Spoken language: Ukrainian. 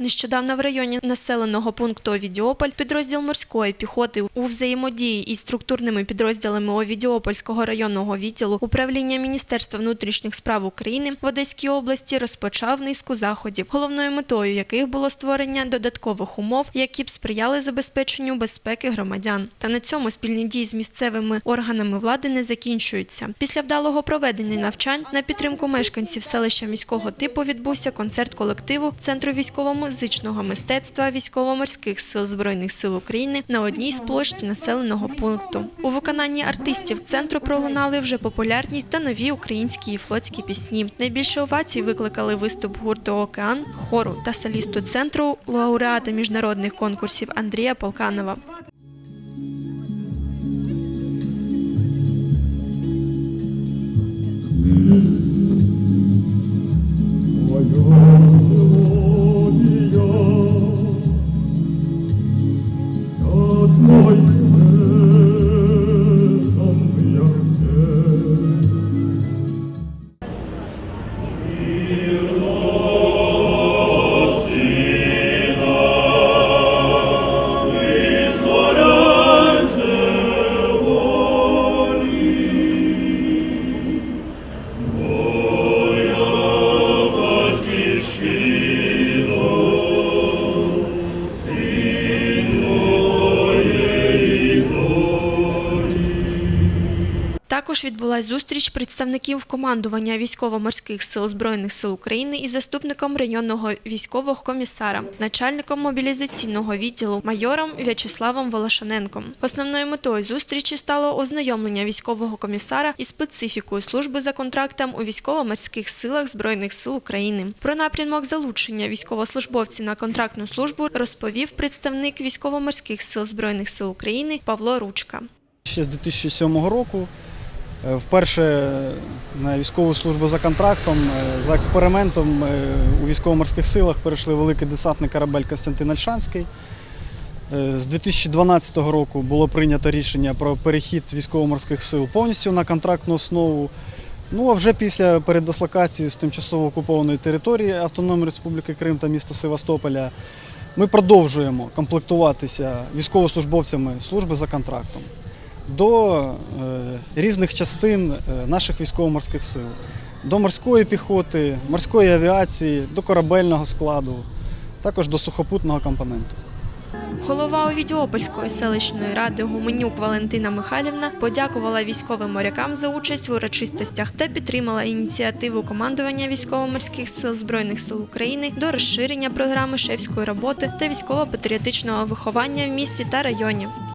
Нещодавно в районі населеного пункту Овідіополь підрозділ морської піхоти у взаємодії із структурними підрозділами Овідіопольського районного відділу управління Міністерства внутрішніх справ України в Одеській області розпочав низку заходів, головною метою яких було створення додаткових умов, які б сприяли забезпеченню безпеки громадян. Та на цьому спільні дії з місцевими органами влади не закінчуються. Після вдалого проведення навчань на підтримку мешканців селища міського типу відбувся концерт колективу Центру військово-музичного мистецтва військово-морських сил збройних сил України на одній з площ населеного пункту. У виконанні артистів центру пролунали вже популярні та нові українські і флотські пісні. Найбільше овацій викликали виступ гурту Океан, хору та солісту центру лауреата міжнародних конкурсів Андрія Полканова. Також відбулась зустріч представників командування військово-морських сил збройних сил України із заступником районного військового комісара, начальником мобілізаційного відділу майором В'ячеславом Волошаненком. Основною метою зустрічі стало ознайомлення військового комісара із специфікою служби за контрактом у військово-морських силах збройних сил України. Про напрямок залучення військовослужбовців на контрактну службу розповів представник військово-морських сил збройних сил України Павло Ручка. Ще з 2007 року вперше на військову службу за контрактом, е, за експериментом е, у військово-морських силах перейшли великий десантний корабель Костянтин Альшанський. Е, З 2012 року було прийнято рішення про перехід військово-морських сил повністю на контрактну основу. Ну а вже після передислокації з тимчасово окупованої території Автономної Республіки Крим та міста Севастополя ми продовжуємо комплектуватися військовослужбовцями служби за контрактом до е, різних частин е, наших військово-морських сил, до морської піхоти, морської авіації, до корабельного складу, також до сухопутного компоненту. Голова Овідіопольської селищної ради Гуменюк Валентина Михайлівна подякувала військовим морякам за участь в урочистостях та підтримала ініціативу командування військово-морських сил збройних сил України до розширення програми шефської роботи та військово-патріотичного виховання в місті та районі.